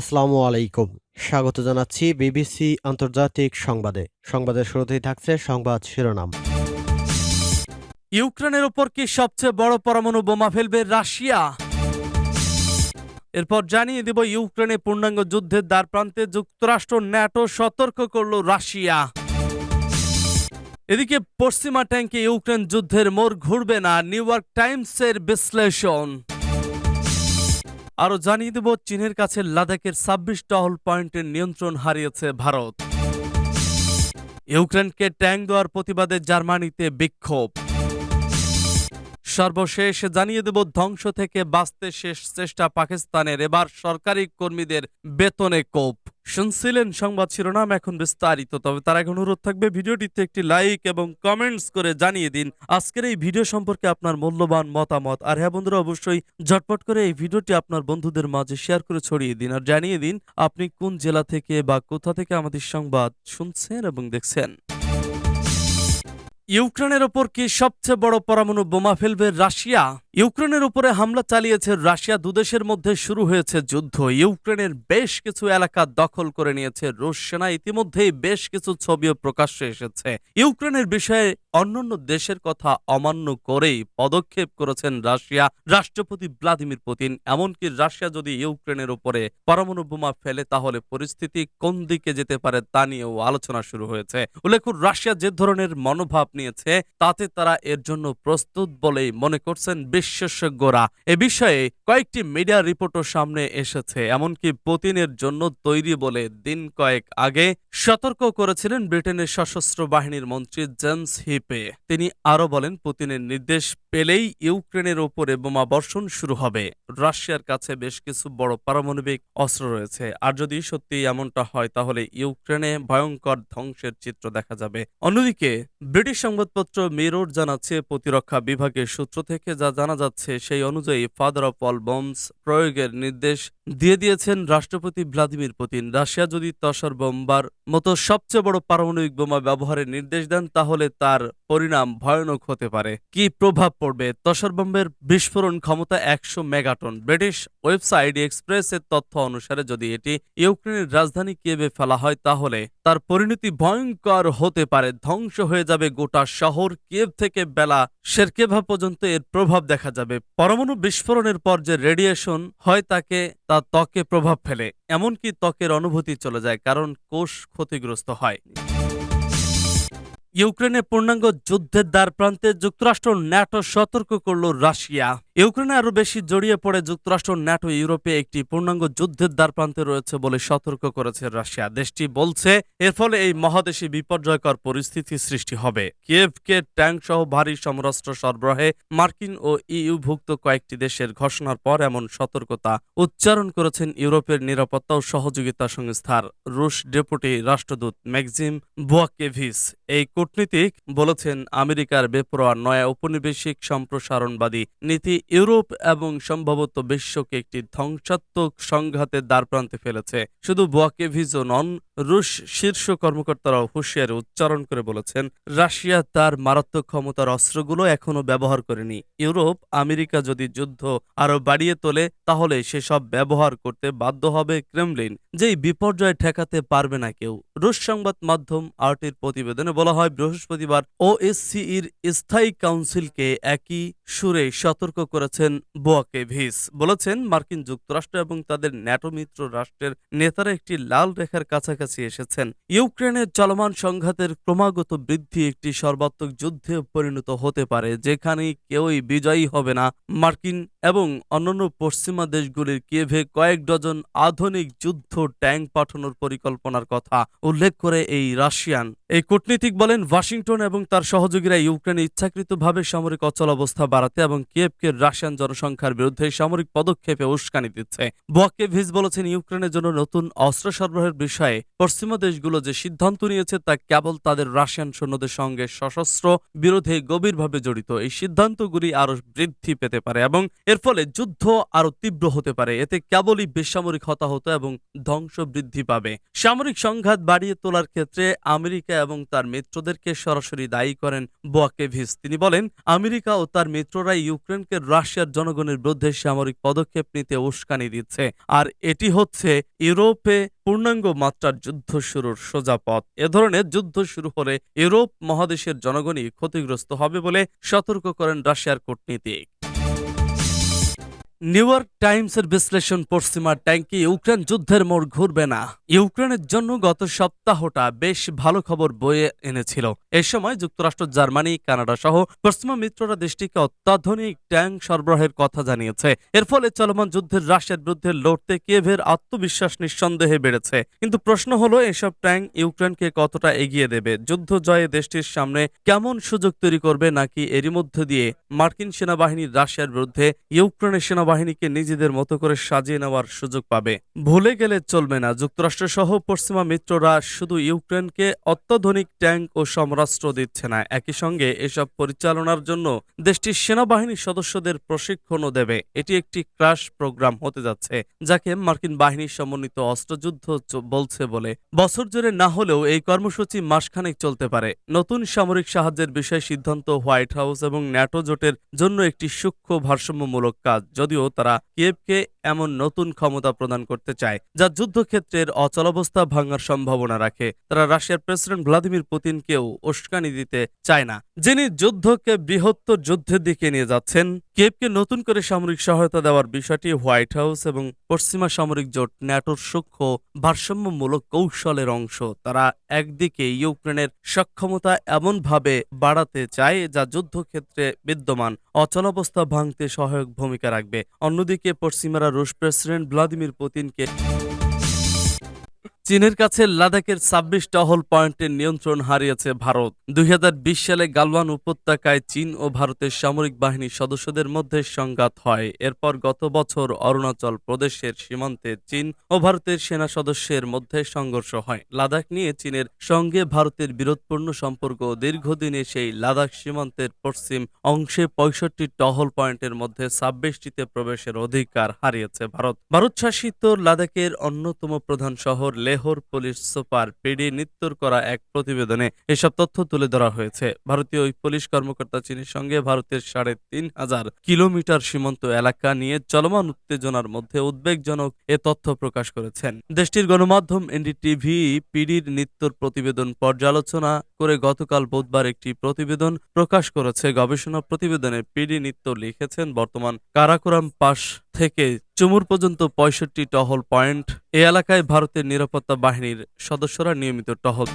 আসসালামু আলাইকুম। স্বাগত জানাচ্ছি বিবিসি আন্তর্জাতিক সংবাদে। সংবাদের শুরুতেই থাকছে সংবাদ শিরোনাম। ইউক্রেনের ওপর কি সবচেয়ে বড় পরমাণু বোমা ফেলবে রাশিয়া? এরপর জানিয়ে দেব ইউক্রেনে পূর্ণাঙ্গ যুদ্ধের দ্বার প্রান্তে যুক্তরাষ্ট্র ন্যাটো সতর্ক করল রাশিয়া। এদিকে পশ্চিমা ট্যাঙ্কে ইউক্রেন যুদ্ধের মোড় ঘুরবে না, নিউ ইয়র্ক টাইমসের বিশ্লেষণ। আরও জানিয়ে দেব, চীনের কাছে লাদাখের ছাব্বিশ টহল পয়েন্টের নিয়ন্ত্রণ হারিয়েছে ভারত। ইউক্রেনকে ট্যাঙ্ক দেওয়ার প্রতিবাদে জার্মানিতে বিক্ষোভ। সর্বশেষ জানিয়ে দেব, ধ্বংস থেকে বাঁচতে শেষ চেষ্টা পাকিস্তানের। এবার সরকারি কর্মীদের বেতনে কোপ। শুনছিলেন সংবাদ শিরোনাম এখন বিস্তারিত। তবে তার এখন অনুরোধ থাকবে, ভিডিওটিতে একটি লাইক এবং কমেন্টস করে জানিয়ে দিন আজকের এই ভিডিও সম্পর্কে আপনার মূল্যবান মতামত। আর হ্যাঁ বন্ধুরা, অবশ্যই ঝটপট করে এই ভিডিওটি আপনার বন্ধুদের মাঝে শেয়ার করে ছড়িয়ে দিন আর জানিয়ে দিন আপনি কোন জেলা থেকে বা কোথা থেকে আমাদের সংবাদ শুনছেন এবং দেখছেন। ইউক্রেনের ওপর কি সবচেয়ে বড় পরমাণু বোমা ফেলবে রাশিয়া? ইউক্রেনের উপরে হামলা চালিয়েছে রাশিয়া। দুদেশের মধ্যে শুরু হয়েছে যুদ্ধ। ইউক্রেনের বেশ কিছু এলাকা দখল করে নিয়েছে রুশ সেনা। ইতিমধ্যেই বেশ কিছু ছবিও প্রকাশ্যে এসেছে। ইউক্রেনের বিষয়ে অন্যান্য দেশের কথা অমান্য করেই পদক্ষেপ করেছেন রাশিয়া। রাষ্ট্রপতি ভ্লাদিমির পুতিন, এমনকি রাশিয়া যদি ইউক্রেনের উপরে পরমাণু বোমা ফেলে, তাহলে পরিস্থিতি কোন দিকে যেতে পারে তা নিয়েও আলোচনা শুরু হয়েছে। উল্লেখ রাশিয়া যে ধরনের মনোভাব নিয়েছে, তাতে তারা এর জন্য প্রস্তুত বলেই মনে করছেন। বিশেষজ্ঞরা এ বিষয়ে কয়েকটি মিডিয়া রিপোর্টও সামনে এসেছে। এমনকি পুতিনের জন্য তৈরি বলে দিন কয়েক আগে সতর্ক করেছিলেন ব্রিটেনের সশস্ত্র বাহিনীর মন্ত্রী জেমস হিপে। তিনি আরও বলেন, পুতিনের নির্দেশ পেলেই ইউক্রেনের ওপরে বোমা বর্ষণ শুরু হবে। রাশিয়ার কাছে বেশ কিছু বড় পারমাণবিক অস্ত্র রয়েছে। আর যদি সত্যি এমনটা হয়, তাহলে ইউক্রেনে ভয়ঙ্কর ধ্বংসের চিত্র দেখা যাবে। অন্যদিকে ব্রিটিশ সংবাদপত্র মিরর জানাচ্ছে, প্রতিরক্ষা বিভাগের সূত্র থেকে যা জানা যাচ্ছে সেই অনুযায়ী ফাদার অফ অল বম্বস প্রয়োগের নির্দেশ দিয়ে দিয়েছেন রাষ্ট্রপতি ভ্লাদিমির পুতিন। রাশিয়া যদি তসর বোম্বার মতো সবচেয়ে বড় পারমাণবিক বোমা ব্যবহারের নির্দেশ দেন, তাহলে তার পরিণাম ভয়ানক হতে পারে। কি প্রভাব পড়বে? তসর বোম্বের বিস্ফোরণ ক্ষমতা একশো মেগাটন। ব্রিটিশ ওয়েবসাইট এক্সপ্রেসের তথ্য অনুসারে যদি এটি ইউক্রেনের রাজধানী কিয়েভে ফেলা হয়, তাহলে তার পরিণতি ভয়ঙ্কর হতে পারে। ধ্বংস হয়ে যাবে গোটা শহর। কিয়েভ থেকে বেলা শেরকেভা পর্যন্ত এর প্রভাব দেখা যাবে। পরমাণু বিস্ফোরণের পর যে রেডিয়েশন হয়, তাকে তা ত্বকে প্রভাব ফেলে, এমনকি ত্বকের অনুভূতি চলে যায় কারণ কোষ ক্ষতিগ্রস্ত হয়। ইউক্রেনে পূর্ণাঙ্গ যুদ্ধের দ্বার প্রান্তে যুক্তরাষ্ট্র ন্যাটো সতর্ক করল রাশিয়া। ইউক্রেনে আরও বেশি জড়িয়ে পড়ে যুক্তরাষ্ট্র, ন্যাটো, ইউরোপে একটি পূর্ণাঙ্গ যুদ্ধের দ্বার প্রান্তে রয়েছে বলে সতর্ক করেছে রাশিয়া। দেশটি বলছে, এর ফলে এই মহাদেশে বিপর্যয়কর পরিস্থিতি সৃষ্টি হবে। কিয়েভকে ট্যাঙ্ক সহ ভারী সমরাস্ত্র সরবরাহে মার্কিন ও ইইউভুক্ত কয়েকটি দেশের ঘোষণার পর এমন সতর্কতা উচ্চারণ করেছেন ইউরোপের নিরাপত্তা ও সহযোগিতা সংস্থার রুশ ডেপুটি রাষ্ট্রদূত ম্যাক্সিম বুয়াকেভিস। এই কূটনীতিক বলেছেন, আমেরিকার বেপরোয়া নয়া উপনিবেশিক সম্প্রসারণবাদী নীতি ইউরোপ এবং সম্ভবত বিশ্বকে একটি ধ্বংসাত্মক সংঘাতের দ্বারপ্রান্তে ফেলেছে। শুধু বোয়াকেভিজো নন রুশ শীর্ষ কর্মকর্তারাও হুঁশিয়ারি উচ্চারণ করে বলেছেন, রাশিয়া তার মারাত্মক ক্ষমতার অস্ত্রগুলো এখনও ব্যবহার করেনি। ইউরোপ, আমেরিকা যদি যুদ্ধ আরও বাড়িয়ে তোলে, তাহলে সেসব ব্যবহার করতে বাধ্য হবে ক্রেমলিন, যেই বিপর্যয় ঠেকাতে পারবে না কেউ। রুশ সংবাদ মাধ্যম আরটির প্রতিবেদনে বলা হয়, বৃহস্পতিবার ওএসসির স্থায়ী কাউন্সিলকে একই সুরে সতর্ক করেছেন বোয়াকেভিস বলেছেন, মার্কিন যুক্তরাষ্ট্র এবং তাদের ন্যাটো মিত্র রাষ্ট্রের নেতারা একটি লাল রেখার কাছাকাছি এসেছেন। ইউক্রেনের চলমান সংঘাতের ক্রমাগত বৃদ্ধি একটি সর্বাত্মক যুদ্ধে পরিণত হতে পারে, যেখানে কেউই বিজয়ী হবে না। মার্কিন এবং অন্যান্য পশ্চিমা দেশগুলির কিয়েভে কয়েক ডজন আধুনিক যুদ্ধ ট্যাঙ্ক পাঠানোর পরিকল্পনার কথা উল্লেখ করে এই রাশিয়ান। এই কূটনীতিক বলেন, ওয়াশিংটন এবং তার সহযোগীরা ইউক্রেনে ইচ্ছাকৃতভাবে সামরিক অচল অবস্থা বাড়াতে এবং কিয়েভকে রাশিয়ান জনসংখ্যার বিরুদ্ধে সামরিক পদক্ষেপে উস্কানি দিচ্ছে। বোয়াকেভিজ বলেছেন, ইউক্রেনের জন্য নতুন অস্ত্র সরবরাহের বিষয়ে পশ্চিমা দেশগুলো যে সিদ্ধান্ত নিয়েছে তা কেবল তাদের রাশিয়ান সৈন্যদের সঙ্গে সশস্ত্র বিরোধে গভীরভাবে জড়িত। এই সিদ্ধান্তগুলি আরও বৃদ্ধি পেতে পারে এবং এর ফলে যুদ্ধ আরও তীব্র হতে পারে। এতে কেবলই বেসামরিক হতাহত এবং ধ্বংস বৃদ্ধি পাবে। সামরিক সংঘাত বাড়িয়ে তোলার ক্ষেত্রে আমেরিকা এবং তার মিত্রদেরকে সরাসরি দায়ী করেন বোয়াকেভিস তিনি বলেন, আমেরিকা ও তার মিত্ররা ইউক্রেনকে রাশিয়ার জনগণের বিরুদ্ধে সামরিক পদক্ষেপ নিতে উস্কানি দিচ্ছে। আর এটি হচ্ছে ইউরোপে পূর্ণাঙ্গ মাত্রার যুদ্ধ শুরুর সোজা পথ। এ ধরনের যুদ্ধ শুরু হলে ইউরোপ মহাদেশের জনগণই ক্ষতিগ্রস্ত হবে বলে সতর্ক করেন রাশিয়ার কূটনীতিক। নিউ ইয়র্ক টাইমসের বিশ্লেষণ পশ্চিমা ট্যাঙ্কি ইউক্রেন যুদ্ধের মোড় ঘুরবে না। ইউক্রেনের জন্য গত সপ্তাহটা বেশ ভালো খবর বয়ে এনেছিল। এ সময় যুক্তরাষ্ট্র, জার্মানি, কানাডা সহ পশ্চিমা মিত্ররা দেশটিকে অত্যাধুনিক ট্যাঙ্ক সরবরাহের কথা জানিয়েছে। এর ফলে চলমান যুদ্ধের রাশিয়ার বিরুদ্ধে লড়তে কিয়েভের আত্মবিশ্বাস নিঃসন্দেহে বেড়েছে। কিন্তু প্রশ্ন হলো, এসব ট্যাঙ্ক ইউক্রেনকে কতটা এগিয়ে দেবে? যুদ্ধ জয়ে দেশটির সামনে কেমন সুযোগ তৈরি করবে নাকি এরই মধ্যে দিয়ে মার্কিন সেনাবাহিনী রাশিয়ার বিরুদ্ধে ইউক্রেনের সেনাবাহিনীকে নিজেদের মতো করে সাজিয়ে নেওয়ার সুযোগ পাবে। ভুলে গেলে চলবে না। যুক্তরাষ্ট্র সহ পশ্চিমা মিত্ররা শুধু ইউক্রেনকে অত্যাধুনিক ট্যাঙ্ক ও সমরাস্ত্র দিচ্ছে না। একই সঙ্গে এসব পরিচালনার জন্য দেশটির সেনাবাহিনীর সদস্যদের প্রশিক্ষণও দেবে। এটি একটি ক্রাশ প্রোগ্রাম হতে যাচ্ছে, যাকে মার্কিন বাহিনীর সমন্বিত অস্ত্রযুদ্ধ বলছে বলে। বছর জুড়ে না হলেও এই কর্মসূচি মাসখানেক চলতে পারে। নতুন সামরিক সাহায্যের বিষয়ে সিদ্ধান্ত হোয়াইট হাউস এবং ন্যাটো জোটের জন্য একটি সূক্ষ্ম ভারসাম্যমূলক কাজ, যদিও তারা কিয়েভকে এমন নতুন ক্ষমতা প্রদান করতে চায়, যা যুদ্ধক্ষেত্রের অচলাবস্থা ভাঙার সম্ভাবনা রাখে। তারা রাশিয়ার প্রেসিডেন্ট ভ্লাদিমির পুতিনকেও উস্কানি দিতে চায় না। যিনি যুদ্ধকে বৃহত্তর যুদ্ধের দিকে নিয়ে যাচ্ছেন, কিয়েভকে নতুন করে সামরিক সহায়তা দেওয়ার বিষয়টি হোয়াইট হাউস এবং পশ্চিমা সামরিক জোট ন্যাটোর সূক্ষ্ম ভারসাম্যমূলক কৌশলের অংশ। তারা একদিকে ইউক্রেনের সক্ষমতা এমনভাবে বাড়াতে চায়, যা যুদ্ধক্ষেত্রে বিদ্যমান অচলাবস্থা ভাঙতে সহায়ক ভূমিকা রাখবে। অন্যদিকে পশ্চিমারা রুশ প্রেসিডেন্ট ভ্লাদিমির পুতিনকে চীনের কাছে লাদাখের ছাব্বিশ টহল পয়েন্টের নিয়ন্ত্রণ হারিয়েছে ভারত। দুই সালে গালওয়ান উপত্যকায় চীন ও ভারতের সামরিক বাহিনীর সদস্যদের মধ্যে সংঘাত হয়। এরপর গত বছর অরুণাচল প্রদেশের সীমান্তে চীন ও ভারতের সেনা সদস্যের মধ্যে সংঘর্ষ হয়। লাদাখ নিয়ে চীনের সঙ্গে ভারতের বিরোধপূর্ণ সম্পর্ক দীর্ঘদিনে সেই লাদাখ সীমান্তের পশ্চিম অংশে পঁয়ষট্টি টহল পয়েন্টের মধ্যে ছাব্বিশটিতে প্রবেশের অধিকার হারিয়েছে ভারত। ভারত শাসিত লাদাখের অন্যতম প্রধান শহর লেহর পুলিশ সুপার পিডি নিত্যর করা এক প্রতিবেদনে এসব তথ্য তুলে ধরা হয়েছে। ভারতীয় ওই পুলিশ কর্মকর্তা চীনের সঙ্গে ভারতের সাড়ে তিন হাজার কিলোমিটার সীমান্ত এলাকা নিয়ে চলমান উত্তেজনার মধ্যে উদ্বেগজনক এ তথ্য প্রকাশ করেছেন। দেশটির গণমাধ্যম এনডিটিভি পিডির নিত্যর প্রতিবেদন পর্যালোচনা করে গতকাল বুধবার একটি প্রতিবেদন প্রকাশ করেছে। গবেষণা প্রতিবেদনে পিডি নিত্য লিখেছেন, বর্তমান কারাকোরাম পাস থেকে চুমুর পর্যন্ত পঁয়ষট্টি টহল পয়েন্ট। এ এলাকায় ভারতের নিরাপত্তা বাহিনীর সদস্যরা নিয়মিত টহল।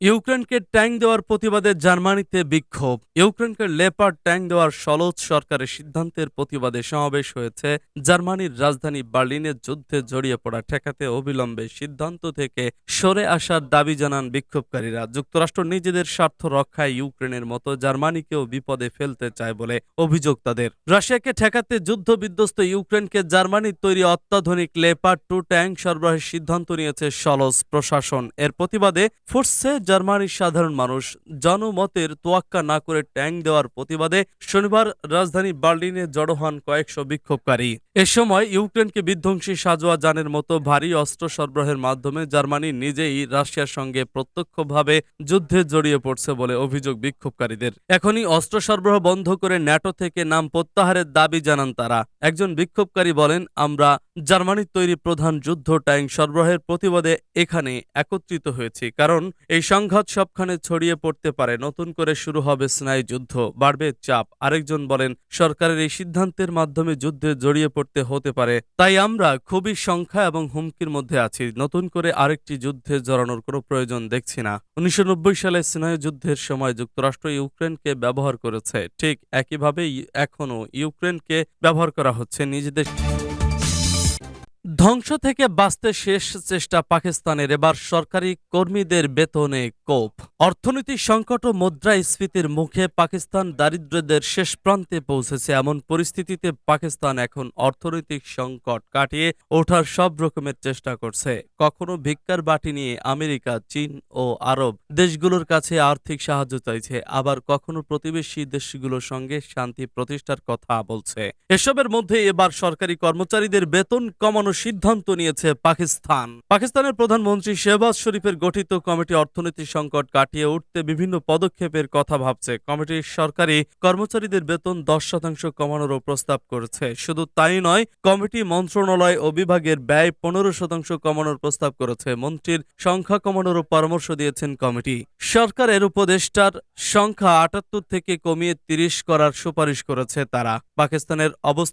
ইউক্রেনকে ট্যাঙ্ক দেওয়ার প্রতিবাদে জার্মানিতে বিক্ষোভ। ইউক্রেনকে লেপার ট্যাঙ্ক দেওয়ার সলোচ সরকারের সিদ্ধান্তের প্রতিবাদে সমাবেশ হয়েছে জার্মানির রাজধানী বার্লিনে যুদ্ধে জড়িয়ে পড়া ঠেকাতে অবিলম্বে সিদ্ধান্ত থেকে সরে আসার দাবি জানান বিক্ষোভকারীরা। যুক্তরাষ্ট্র নিজেদের স্বার্থ রক্ষায় ইউক্রেনের মতো জার্মানিকেও বিপদে ফেলতে চায় বলে অভিযোগ তাদের। রাশিয়াকে ঠেকাতে যুদ্ধ বিধ্বস্ত ইউক্রেনকে জার্মানির তৈরি অত্যাধুনিক লেপার টু ট্যাঙ্ক সরবরাহের সিদ্ধান্ত নিয়েছে সলস প্রশাসন। এর প্রতিবাদে ফুটছে জার্মানির সাধারণ মানুষ জনমতের তোয়াক্কা না করে ট্যাঙ্ক দেওয়ার প্রতিবাদে শনিবার রাজধানী বার্লিনে জড়ো হন কয়েকশো বিক্ষোভকারী। এ সময় ইউক্রেনকে বিধ্বংসী সাজোয়া যানের মতো ভারী অস্ত্র সরবরাহের মাধ্যমে জার্মানি নিজেই রাশিয়ার সঙ্গে প্রত্যক্ষভাবে যুদ্ধে জড়িয়ে পড়ছে বলে অভিযোগ বিক্ষোভকারীদের। এখনই অস্ত্র সরবরাহ বন্ধ করে ন্যাটো থেকে নাম প্রত্যাহারের দাবি জানান তারা। একজন বিক্ষোভকারী বলেন, আমরা জার্মানির তৈরি প্রধান যুদ্ধ ট্যাঙ্ক সরবরাহের প্রতিবাদে এখানে একত্রিত হয়েছি, কারণ এই সংঘাত সবখানে ছড়িয়ে পড়তে পারে। নতুন করে শুরু হবে স্নায়ু যুদ্ধ। বাড়বে চাপ। আরেকজন বলেন, সরকারের এই সিদ্ধান্তের মাধ্যমে যুদ্ধে জড়িয়ে পড়তে হতে পারে। তাই আমরা খুবই সংখ্যা এবং হুমকির মধ্যে আছি। নতুন করে আরেকটি যুদ্ধে জড়ানোর কোনো প্রয়োজন দেখছি না। উনিশশো নব্বই সালে স্নায়ু যুদ্ধের সময় যুক্তরাষ্ট্র ইউক্রেনকে ব্যবহার করেছে। ঠিক একইভাবে এখনও ইউক্রেনকে ব্যবহার করা হচ্ছে। নিজেদের ধ্বংস থেকে বাঁচতে শেষ চেষ্টা পাকিস্তানের এবার সরকারি কর্মীদের বেতনে কোপ। অর্থনৈতিক সংকট ও মুদ্রাস্ফীতির মুখে পাকিস্তান দারিদ্র্যদের শেষ প্রান্তে পৌঁছেছে এমন পরিস্থিতিতে পাকিস্তান এখন অর্থনৈতিক সংকট কাটিয়ে ওঠার সব রকমের চেষ্টা করছে। কখনো ভিক্ষার বাটি নিয়ে আমেরিকা, চীন ও আরব দেশগুলোর কাছে আর্থিক সাহায্য চাইছে, আবার কখনো প্রতিবেশী দেশগুলোর সঙ্গে শান্তি প্রতিষ্ঠার কথা বলছে। এসবের মধ্যে এবার সরকারি কর্মচারীদের বেতন কমানো সিদ্ধান্ত নিয়েছে পাকিস্তান। পাকিস্তানের প্রধানমন্ত্রী শেহবাজ শরীফের গঠিত কমিটি অর্থনীতি সংকট কাটিয়ে উঠতে বিভিন্ন পদক্ষেপের কথা ভাবছে। কমিটির সরকারি কর্মচারীদের বেতন দশ শতাংশ কমানোরও প্রস্তাব করেছে। শুধু তাই নয়, কমিটি মন্ত্রণালয় ও বিভাগের ব্যয় পনেরো শতাংশ কমানোর প্রস্তাব করেছে। মন্ত্রীর সংখ্যা কমানোরও পরামর্শ দিয়েছেন কমিটি। সরকারের উপদেষ্টার সংখ্যা আটাত্তর থেকে কমিয়ে তিরিশ করার সুপারিশ করেছে তারা। পাকিস্তানের অবস্থা